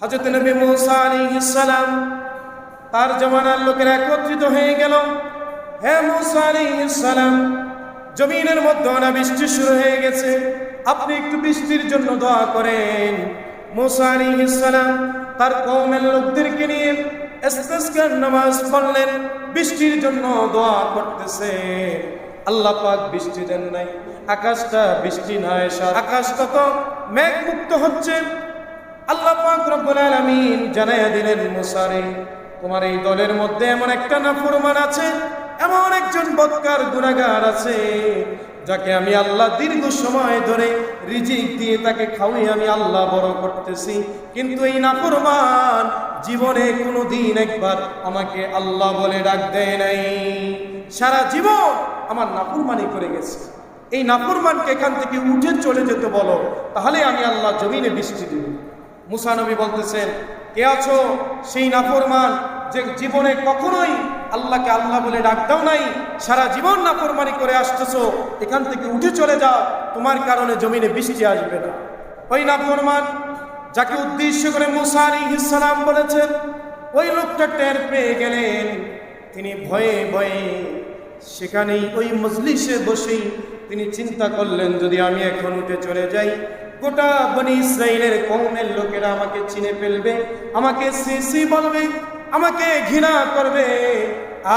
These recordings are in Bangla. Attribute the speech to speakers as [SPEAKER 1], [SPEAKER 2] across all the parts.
[SPEAKER 1] হজরত নবী মুসা আলাইহিস সালাম তার জমানার লোকেরা একত্রিত হয়ে গেল। হে মুসা সালাম, জমিনের মধ্যে অনাবৃষ্টি শুরু হয়ে গেছে। আপনি একটু বৃষ্টির জন্য দোয়া করেন। মুসা আলাইহিস সালাম তার কওমের লোকদেরকে নিয়ে ইস্তিসকার নামাজ পড়লেন, বৃষ্টির জন্য দোয়া করতেছে। আল্লাহ পাক বৃষ্টি দেন নাই, আকাশটা বৃষ্টি নয় আকাশটা তো মেঘ মুক্ত হচ্ছে। আল্লাহ পাক জানাইয়া দিলেন, মুসারে, তোমার এই দলের মধ্যে এমন একটা নাফরমান আছে, এমন একজন বদকার গুনাহগার আছে, যাকে আমি আল্লাহ দীর্ঘ সময় ধরে রিজিক দিয়ে তাকে খাওয়াই আমি আল্লাহ বড় করতেছি। কিন্তু এই নাফরমান জীবনে কোনো দিন একবার আমাকে আল্লাহ বলে ডাক দেয় নাই। সারা জীবন আমার নাফরমানি করে গেছে। এই নাফরমানকে এখান থেকে উঠে চলে যেতে বলো, তাহলে আমি আল্লাহ জমিনে বৃষ্টি দিব। মুসানবী বলতেছেন, কে আছো? সেই নাফরমান যে জীবনে কখনোই আল্লাহকে আল্লাহ বলে ডাক দাও নাই, সারা জীবন নাফরমানি করে আসতেছো, এখান থেকে উঠে চলে যাও, তোমার কারণে জমিনে বৃষ্টি আসবে না। ওই নাফরমান, যাকে উদ্দেশ্য করে মুসা আলাইহিস সালাম বলেছেন, ওই লোকটা টের পেয়ে গেলেন, তিনি ভয়ে ভয়ে সেখানেই ওই মজলিসে বসেই তিনি চিন্তা করলেন, যদি আমি এখন উঠে চলে যাই গোটা বনি ইসরায়েলের কৌমের লোকেরা আমাকে চিনে ফেলবে, আমাকে সিসি বলবে, আমাকে ঘৃণা করবে।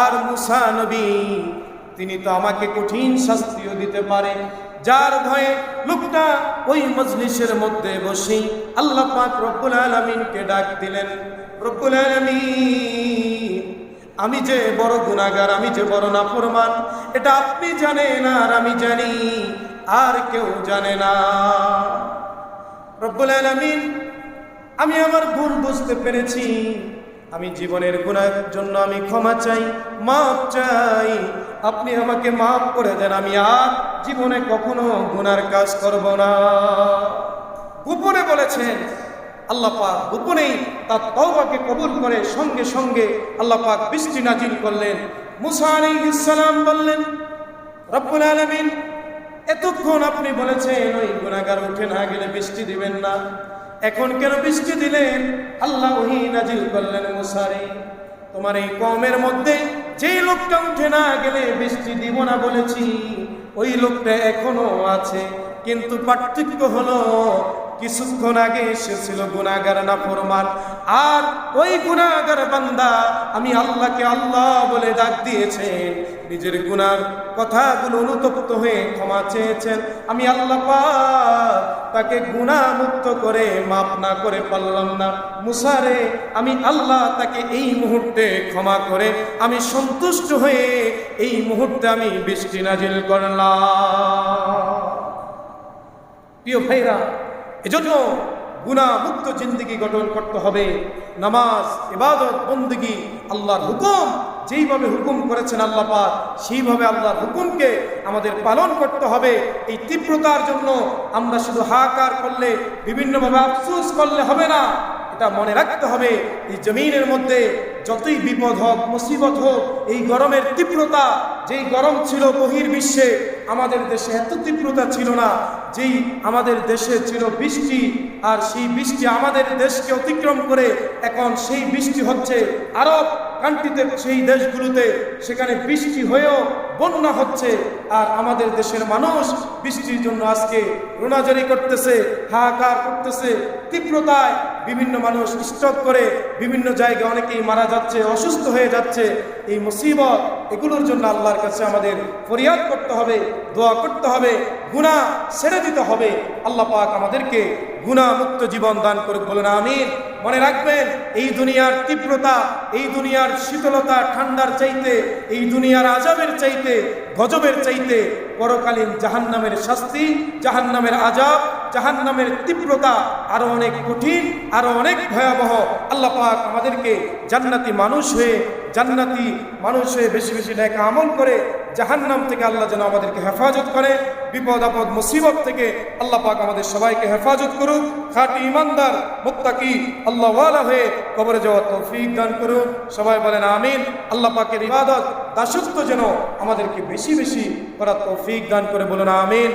[SPEAKER 1] আর মুসা নবী, তিনি তো আমাকে কঠিন শাস্তিও দিতে পারে। যার ভয়ে লোকটা ওই মজলিসের মধ্যে বসে আল্লাহ পাক রব্বুল আলামিনকে ডাক দিলেন। রব্বুল আলামিন! আমি যে বড় গুনাহগার আমি যে বড় নাফরমান, এটা আপনি জানেন আর আমি জানি, আর কেউ জানে না। রব্বুল আলামিন, আমি আমার ভুল বুঝতে পেরেছি। আমি জীবনের গুণার জন্য আমি ক্ষমা চাই মাপ চাই। আপনি আমাকে মাফ করে দেন, আমি আর জীবনে কখনো গুনার কাজ করব না। গোপনে বলেছেন আল্লাহ পাক গোপনেই তার তওবাকে কবুল করে সঙ্গে সঙ্গে আল্লাহ পাক বৃষ্টি নাজিল করলেন। মুসা আলাইহিস সালাম বললেন, রব্বুল আলামিন, এতক্ষণ আপনি বলেছেন ওই গুনাহগার উঠে না গেলে বৃষ্টি দিবেন না। এখন কেন বৃষ্টি দিলেন? আল্লাহ ওহি নাজিল করলেন মুসারে। তোমার এই কমের মধ্যে যেই লোকটা উঠে না গেলে বৃষ্টি দিব না বলেছি, ওই লোকটা এখনও আছে। কিন্তু পার্থক্য হলো কিছুক্ষণ আগে এসেছিল গুনাগার না ফরমান আর ওই গুনাগার বান্দা আমি আল্লাহকে আল্লাহ বলে ডাক দিয়েছেন। নিজের গুনার কথাগুলো অনুতপ্ত হয়ে ক্ষমা চেয়েছেন। আমি আল্লাহ তাকে গুণা মুক্ত করে মাপ না করে পারলাম না। মুসারে আমি আল্লাহ তাকে এই মুহূর্তে ক্ষমা করে, আমি সন্তুষ্ট হয়ে এই মুহূর্তে আমি বৃষ্টি নাজিল করলাম। প্রিয় ভাইরা এজন্য গুনা মুক্ত জিন্দগি গঠন করতে হবে। নামাজ, ইবাদত, বন্দিগি, আল্লাহর হুকুম, যেইভাবে হুকুম করেছেন আল্লাহ পাক, সেইভাবে আল্লাহর হুকুমকে আমাদের পালন করতে হবে। এই তীব্রতার জন্য আমরা শুধু হাহাকার করলে, বিভিন্নভাবে আফসোস করলে হবে না। এটা মনে রাখতে হবে, এই জমিনের মধ্যে যতই বিপদ হোক, মুসিবত হোক, এই গরমের তীব্রতা, যেই গরম ছিল বহির বিশ্বে, আমাদের দেশে এত তীব্রতা ছিল না, যেই আমাদের দেশে ছিল বৃষ্টি, আর সেই বৃষ্টি আমাদের দেশকে অতিক্রম করে, এখন সেই বৃষ্টি হচ্ছে আরব কান্ট্রিতে, সেই দেশগুলোতে, সেখানে বৃষ্টি হয়েও বন্যা হচ্ছে, আর আমাদের দেশের মানুষ বৃষ্টির জন্য আজকে রোনাজারি করতেছে, হাহাকার করতেছে, তীব্রতায় বিভিন্ন মানুষ স্টক করে বিভিন্ন জায়গায় অনেকেই মারা যাচ্ছে, অসুস্থ হয়ে যাচ্ছে। এই মুসিবত, এগুলোর জন্য আল্লাহর কাছে আমাদের ফরিয়াদ করতে হবে, দোয়া করতে হবে গুণা ছেড়ে দিতে হবে। আল্লাহ পাক আমাদেরকে গুণা মুক্ত জীবন দান করুক বলেন, আমিন। মনে রাখবেন, এই দুনিয়ার তীব্রতা, এই দুনিয়ার শীতলতা, ঠান্ডার চাইতে, এই দুনিয়ার আজাবের চাইতে, গজবের চাইতে পরকালীন জাহান্নামের শাস্তি, জাহান্নামের আজাব জাহান্নামের তীব্রতা আরও অনেক কঠিন, আরও অনেক ভয়াবহ। আল্লাহ পাক আমাদেরকে জান্নাতি মানুষ হয়ে, জান্নাতি মানুষ হয়ে বেশি বেশি ন্যাক আমল করে জাহান্নাম থেকে আল্লাহ যেন আমাদেরকে হেফাজত করে। বিপদ আপদ, মুসিবত থেকে আল্লাহ পাক আমাদের সবাইকে হেফাজত করুক। খাটি ইমানদার, মুত্তাকি আল্লাহ হয়ে কবরে যাওয়ার তৌফিক দান করুক সবাই বলেন আমিন। আল্লাহ পাকের ইবাদত, দাসত্ব যেন আমাদেরকে বেশি বেশি করার তৌফিক দান করে বলুন আমিন।